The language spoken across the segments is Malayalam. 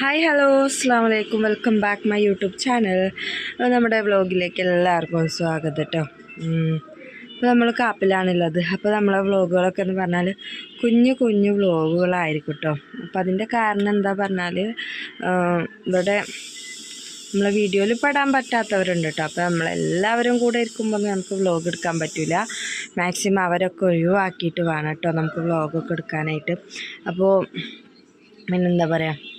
ഹായ് ഹലോ അസ്സാം വലൈക്കും welcome back my YouTube channel നമ്മുടെ വ്ളോഗിലേക്ക് എല്ലാവർക്കും സ്വാഗതം കേട്ടോ അപ്പോൾ നമ്മൾ കാപ്പിലാണുള്ളത്. അപ്പോൾ നമ്മളെ വ്ളോഗുകളൊക്കെ എന്ന് പറഞ്ഞാൽ കുഞ്ഞു കുഞ്ഞു വ്ളോഗുകളായിരിക്കും കേട്ടോ അപ്പോൾ അതിന്റെ കാരണം എന്താ പറഞ്ഞാൽ ഇവിടെ നമ്മളെ വീഡിയോയിൽ പെടാൻ പറ്റാത്തവരുണ്ട് കേട്ടോ അപ്പോൾ നമ്മളെല്ലാവരും കൂടെ ഇരിക്കുമ്പോൾ നമുക്ക് വ്ളോഗ് എടുക്കാൻ പറ്റില്ല മാക്സിമം അവരൊക്കെ ഒഴിവാക്കിയിട്ട് വേണം കേട്ടോ നമുക്ക് വ്ളോഗൊക്കെ എടുക്കാനായിട്ട്. അപ്പോൾ പിന്നെന്താ പറയുക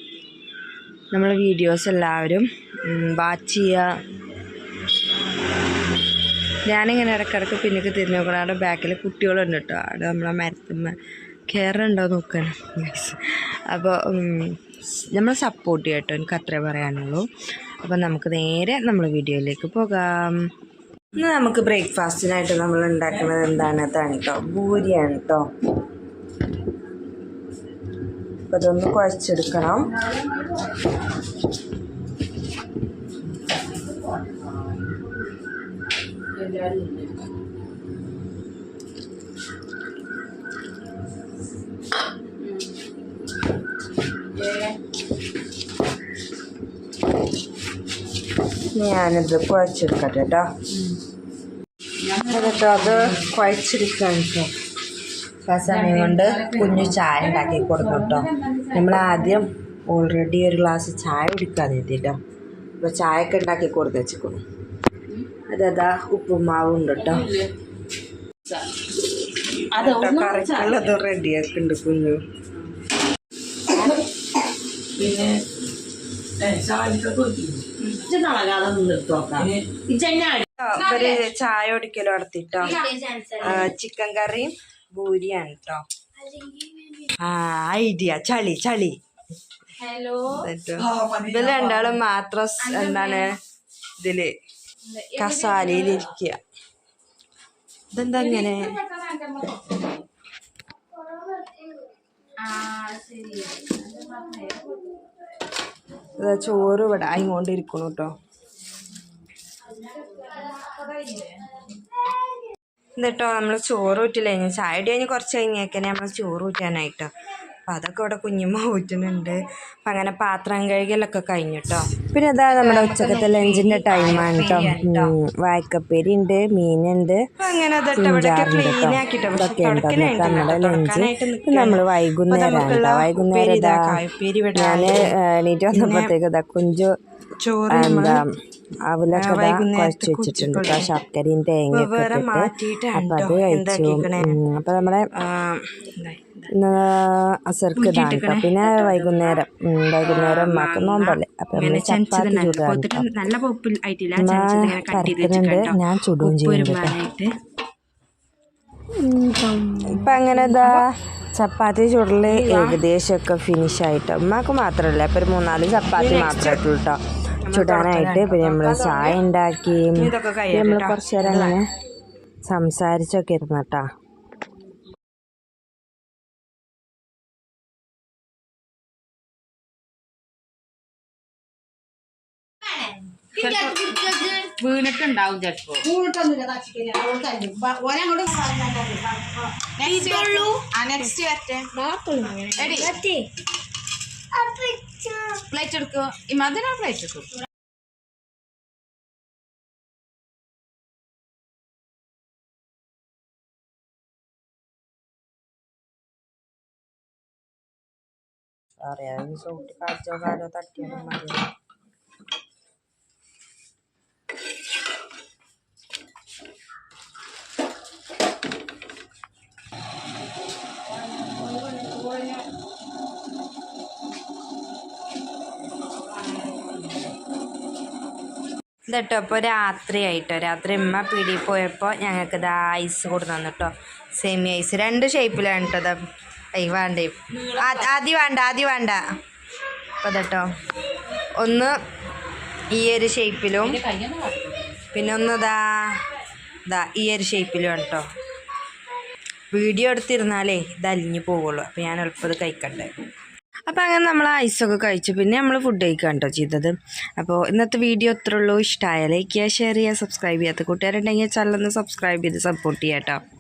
നമ്മളെ വീഡിയോസ് എല്ലാവരും വാച്ച് ചെയ്യുക. ഞാനിങ്ങനെ ഇടയ്ക്കിടയ്ക്ക് പിന്നേക്ക് തിരിഞ്ഞു നോക്കണം. അവിടെ ബാക്കിൽ കുട്ടികളുണ്ട് കേട്ടോ അവിടെ നമ്മളെ മരത്തുമ്മ കയറുണ്ടോ നോക്കണം അപ്പോൾ നമ്മൾ സപ്പോർട്ട് ചെയ്യാം കേട്ടോ എനിക്ക് അത്രേ പറയാനുള്ളൂ. അപ്പോൾ നമുക്ക് നേരെ നമ്മൾ വീഡിയോയിലേക്ക് പോകാം. ഇന്ന് നമുക്ക് ബ്രേക്ക്ഫാസ്റ്റിനായിട്ട് നമ്മൾ ഉണ്ടാക്കുന്നത് എന്താണ് കേട്ടോ ഭൂരിയാണ് കേട്ടോ അപ്പോൾ ഇതൊന്ന് കുഴച്ചെടുക്കണം. ഞാനിത് കുഴച്ചെടുക്കട്ടെ കേട്ടോ കേട്ടോ അത് കുഴച്ചെടുക്കാൻ കേട്ടോ സമയം കൊണ്ട് കുഞ്ഞു ചായ ഉണ്ടാക്കി കൊടുക്കും കേട്ടോ. നമ്മൾ ആദ്യം ഓൾറെഡി ഒരു ഗ്ലാസ് ചായ കുടിക്കാതെ എത്തിട്ടോ അപ്പോൾ ചായയൊക്കെ ഉണ്ടാക്കി കൊടുത്ത് വെച്ചിക്കണം. അതാ ഉപ്പുമാവ് ഉണ്ട് കേട്ടോ. കറിക്കുള്ളത് റെഡിയാക്കുന്നുണ്ട് കുഞ്ഞു. പിന്നെ ഇവർ ചായ കുടിക്കലും നടത്തിട്ടോ. ചിക്കൻ കറിയും ഭൂരിയാണ് കേട്ടോ ആ ഐഡിയ ചളി ചളി ഹലോ ഇതിൽ രണ്ടാളും മാത്രം എന്താണ് ഇതിൽ കസാലയിലിരിക്കുക ഇതെന്താ ഇങ്ങനെ ചോറ് ഇവിടെ ആയിക്കൊണ്ടിരിക്കണു കേട്ടോ എന്നിട്ടോ നമ്മൾ ചോറ് ഊറ്റില്ല? കഴിഞ്ഞു ചായ ഇടി കഴിഞ്ഞ് കുറച്ച് കഴിഞ്ഞേക്കനെ നമ്മൾ ചോറ് ഊറ്റാനായിട്ടോ. അപ്പം അതൊക്കെ ഇവിടെ കുഞ്ഞുമ്മ ഊറ്റുന്നുണ്ട്. അപ്പം അങ്ങനെ പാത്രം കഴുകലൊക്കെ കഴിഞ്ഞു കേട്ടോ പിന്നെ അതാ നമ്മുടെ ഉച്ചക്കത്തെ ലഞ്ചിന്റെ ടൈമാണ് കേട്ടോ വായ്ക്കപ്പേരി ഉണ്ട് മീനുണ്ട് അങ്ങനെ നമ്മുടെ ലഞ്ച്. നമ്മൾ വൈകുന്നേരമാണ് കേട്ടോ വൈകുന്നേരം ഇതാ ഞാൻ എണീറ്റ് വന്നപ്പോഴത്തേക്ക് ഇതാ കുഞ്ചു എന്താ അവലൊക്കെ കുഴച്ച് വെച്ചിട്ടുണ്ട്. ശർക്കരയും തേങ്ങയൊക്കെ ഇട്ടിട്ട് അപ്പം അത് കഴിച്ചു. ഉം, അപ്പം നമ്മുടെ അസർക്ക് ഇതാണ് കേട്ടോ പിന്നെ വൈകുന്നേരം. വൈകുന്നേരം ഉമ്മാക്ക് നോമ്പല്ലേ. അപ്പം നമ്മൾ ചപ്പാത്തി ചൂടാണ് പരത്തുന്നുണ്ട് ഞാൻ ചുടുകയും ചെയ്യുന്നുണ്ട് ഇപ്പൊ അങ്ങനെ ഇതാ ചപ്പാത്തി ചുടൽ ഏകദേശമൊക്കെ ഫിനിഷ് ആയിട്ട്. ഉമ്മാക്ക് മാത്രമല്ല ഇപ്പം ഒരു മൂന്നാൽ ചപ്പാത്തി മാത്രമായിട്ടുള്ളൂ കേട്ടോ ചുടാനായിട്ട് പിന്നെ നമ്മൾ ചായ ഉണ്ടാക്കി നമ്മൾ കുറച്ച് നേരം അങ്ങനെ സംസാരിച്ചൊക്കെ ഇരുന്നു കേട്ടോ. വീണിട്ടുണ്ടാവും ചിലപ്പോ. നെക്സ്റ്റ് പ്ലേറ്റ് എടുക്കോ. ഈ മധുര പ്ലേറ്റ് എടുക്കും. അറിയാം സൂട്ടി കാച്ചോ കാലോ തട്ടിയാലും മതി ഇതട്ടോ? ഇപ്പോൾ രാത്രിയായിട്ടോ. രാത്രി ഉമ്മ പിടി പോയപ്പോൾ ഞങ്ങൾക്ക് ഇത് ഐസ് കൊടുത്തു തന്നു കേട്ടോ സെമി ഐസ് രണ്ട് ഷേപ്പിലാണ് കേട്ടോ ഐ വേണ്ട? ആദ്യം വേണ്ട ആദ്യം വേണ്ട. അപ്പോൾ ഇതട്ടോ. ഒന്ന് ഈ ഒരു ഷേപ്പിലും പിന്നെ ഒന്ന് ഇതാ ഇതാ ഈ ഒരു ഷേപ്പിലും ആണ് കേട്ടോ വീഡിയോ എടുത്തിരുന്നാലേ ഇത് അലിഞ്ഞു പോവുള്ളൂ. അപ്പോൾ ഞാൻ എളുപ്പം ഇത് കഴിക്കണ്ടേ? അപ്പോൾ അങ്ങനെ നമ്മൾ ഐസൊക്കെ കഴിച്ചു. പിന്നെ നമ്മൾ ഫുഡ് കഴിക്കാൻ കേട്ടോ ചെയ്തത്. അപ്പോൾ ഇന്നത്തെ വീഡിയോ ഇത്രയുള്ളൂ ഇഷ്ടമായ ലൈക്ക് ചെയ്യുക ഷെയർ ചെയ്യുക സബ്സ്ക്രൈബ് ചെയ്യാത്ത കൂട്ടുകാരുണ്ടെങ്കിൽ ചാനലൊന്ന് സബ്സ്ക്രൈബ് ചെയ്ത് സപ്പോർട്ട് ചെയ്യാം കേട്ടോ